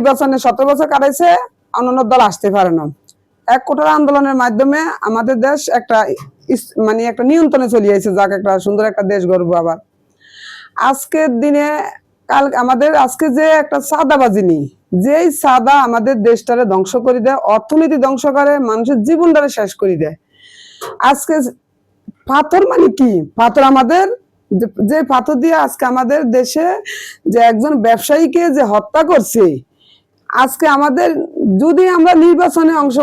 নির্বাচনে সতেরো বছর কাটাইছে, অন্যান্য দল আসতে পারে না। এক কোটার আন্দোলনের মাধ্যমে আমাদের দেশ একটা মানে একটা নিয়ন্ত্রণে চলে আসছে যাক একটা সুন্দর একটা দেশ গর্ব আবার। আজকের দিনে কাল, আমাদের আজকে যে একটা সাদাবাজি নি যেই সাদা আমাদের দেশটারে ধ্বংস করে দেয়, অর্থনীতি ধ্বংস করে, মানুষের জীবনটারে শেষ করে দেয়। আজকে পাথর মানে কি? পাথর আমাদের যে পাথর দিয়ে আজকে আমাদের দেশে যে একজন ব্যবসায়ীকে যে হত্যা করছে আজকে আমাদের যদি আমরা নির্বাচনে অংশ,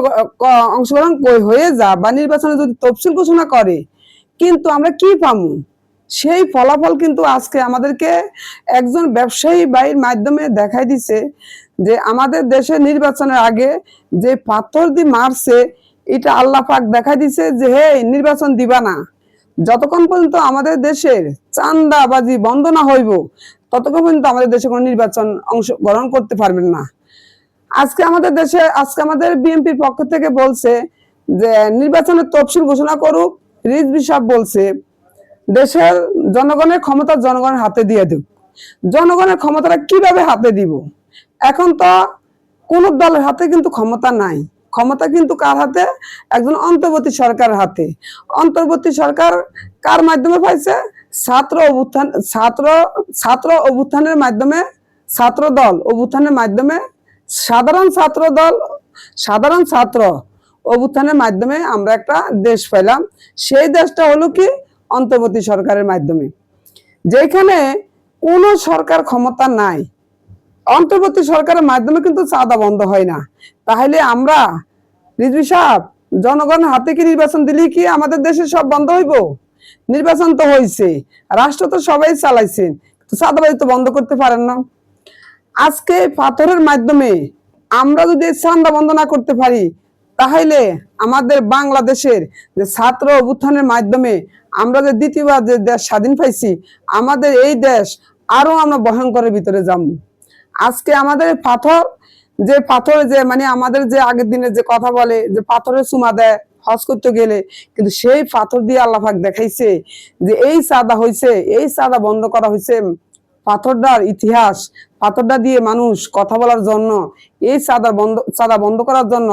অংশগ্রহণ হয়ে যা বা নির্বাচনে যদি তফসিল ঘোষণা করে, কিন্তু আমরা কি পামু? সেই ফলাফল কিন্তু আজকে আমাদেরকে একজন ব্যবসায়ী বাইর মাধ্যমে দেখাই দিছে যে আমাদের দেশে নির্বাচনের আগে যে পাথর দিয়ে মারছে, এটা আল্লাহ পাক দেখাই দিছে যে, হে, নির্বাচন দিবা না। যতক্ষণ পর্যন্ত আমাদের দেশের চান্দাবাজি বন্ধ না হইব, ততক্ষণ পর্যন্ত আমাদের দেশে কোনো নির্বাচন অংশগ্রহণ করতে পারবেন না। আজকে আমাদের দেশে, আজকে আমাদের বিএনপির পক্ষ থেকে বলছে যে, নির্বাচনের তফসিল ঘোষণা করুক, রিজভি সাহেব বলছে, দেশের জনগণের ক্ষমতা জনগণের হাতে দিয়ে দেব জনগণের ক্ষমতাটা কীভাবে হাতে দিব? এখন তো কোন দলের হাতে কিন্তু ক্ষমতা নাই। ক্ষমতা কিন্তু কার হাতে? একজন অন্তর্বর্তী সরকারের হাতে। অন্তর্বর্তী সরকার কার মাধ্যমে পাইছে? ছাত্র অভ্যুত্থান, ছাত্র ছাত্র অভ্যুত্থানের মাধ্যমে, ছাত্র দল অভ্যুত্থানের মাধ্যমে সাধারণ ছাত্র দল, সাধারণ ছাত্র অভ্যুত্থানের মাধ্যমে আমরা একটা দেশ পেলাম। সেই দেশটা হলো কি? অন্তর্বর্তী সরকারের মাধ্যমে। যেখানে কোনো সরকার ক্ষমতা নাই। অন্তর্বর্তী সরকারের মাধ্যমে কিন্তু চাঁদা বন্ধ হয় না। তাহলে আমরা, রিজভি সাহেব জনগণের হাতে কি নির্বাচন দিলে কি আমাদের দেশে সব বন্ধ হইব? নির্বাচন তো হয়েছে রাষ্ট্র তো সবাই চালাইছেন চাঁদাবাজি তো বন্ধ করতে পারেন না। আজকে পাথরের মাধ্যমে আমরা যদি চান্দা বন্ধ না করতে পারি, তাহলে আমাদের বাংলাদেশের যে ছাত্র অভ্যুত্থানের মাধ্যমে আমরা যে দ্বিতীয়বার যে দেশ স্বাধীন পাইছি, আমাদের এই দেশ আরও আমরা ভয়ঙ্করের ভিতরে যাব। আজকে আমাদের পাথর, যে পাথর যে মানে আমাদের যে আগের দিনের যে কথা বলে, যে পাথরের চুমা দেয়, হজ করতে গেলে, কিন্তু সেই পাথর দিয়ে আল্লাহাক দেখাইছে যে এই চাঁদা হয়েছে এই চাঁদা বন্ধ করা হয়েছে পাথরটার ইতিহাস পাথরটা দিয়ে মানুষ কথা বলার জন্য, এই চাঁদা বন্ধ চাঁদা বন্ধ করার জন্য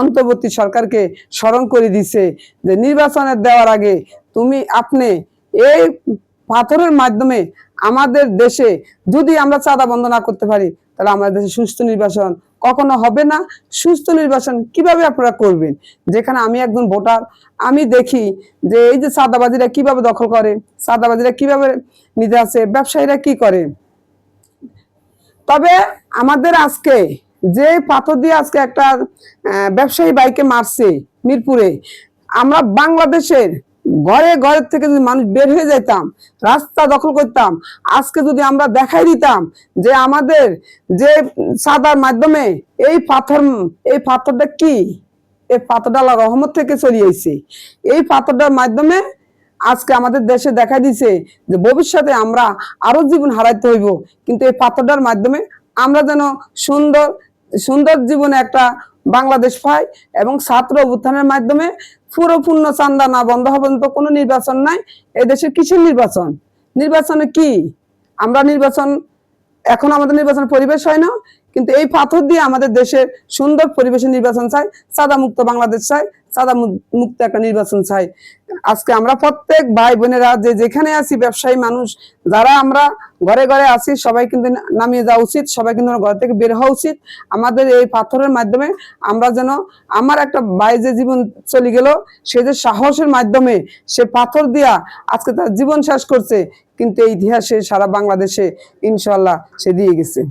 অন্তর্বর্তী সরকারকে স্মরণ করে দিছে যে নির্বাচনের দেওয়ার আগে তুমি, আপনি এই পাথরের মাধ্যমে আমাদের দেশে যদি আমরা চাঁদা বন্ধ না করতে পারি তাহলে আমাদের দেশে সুস্থ নির্বাচন কখনো হবে না। সুস্থ নির্বাচন কীভাবে আপনারা করবেন? যেখানে আমি একজন ভোটার, আমি দেখি যে এই যে সাদাবাজিরা কীভাবে দখল করে, সাদাবাজিরা কীভাবে নিতে আসে, ব্যবসায়ীরা কি করে? তবে আমাদের আজকে যে পাথর দিয়ে আজকে একটা ব্যবসায়ী বাইকে মারছে মিরপুরে, আমরা বাংলাদেশের ঘরে, ঘরের থেকে যদি মানুষ বের হয়ে যেতাম রাস্তা দখল করতাম, আজকে যদি আমরা দেখাই দিতাম যে আমাদের যে সাদার মাধ্যমে এই পাথর, এই পাথরটা কি? এই পাথরটা রহমত থেকে চলিয়েছে এই পাথরটার মাধ্যমে আজকে আমাদের দেশে দেখা দিছে যে ভবিষ্যতে আমরা আরও জীবন হারাইতে হইব। কিন্তু এই পাথরটার মাধ্যমে আমরা যেন সুন্দর সুন্দর জীবনে একটা বাংলাদেশ পায় এবং ছাত্র অভ্যুত্থানের মাধ্যমে পুরোপূর্ণ চান্দা না বন্ধ হবে তো কোনো নির্বাচন নাই। এদেশে কিসের নির্বাচন। নির্বাচনে কি? আমরা নির্বাচন এখন আমাদের নির্বাচন পরিবেশ হয় না। কিন্তু এই পাথর দিয়ে আমাদের দেশের সুন্দর পরিবেশের নির্বাচন চাই সাদা মুক্ত বাংলাদেশ চাই সাদা মুক্ত একটা নির্বাচন চাই। আজকে আমরা প্রত্যেক ভাই বোনেরা যে যেখানে আছি, ব্যবসায়ী মানুষ, যারা আমরা ঘরে ঘরে আছি, সবাই কিন্তু নামিয়ে যাওয়া উচিত, সবাই কিন্তু ঘর থেকে বের হওয়া উচিত। আমাদের এই পাথরের মাধ্যমে আমরা যেন আমার একটা ভাই যে জীবন চলে গেল, সে যে সাহসের মাধ্যমে সে পাথর দিয়া আজকে তার জীবন শেষ করছে, কিন্তু এই ইতিহাসে সারা বাংলাদেশে ইনশাল্লাহ সে দিয়ে গেছে।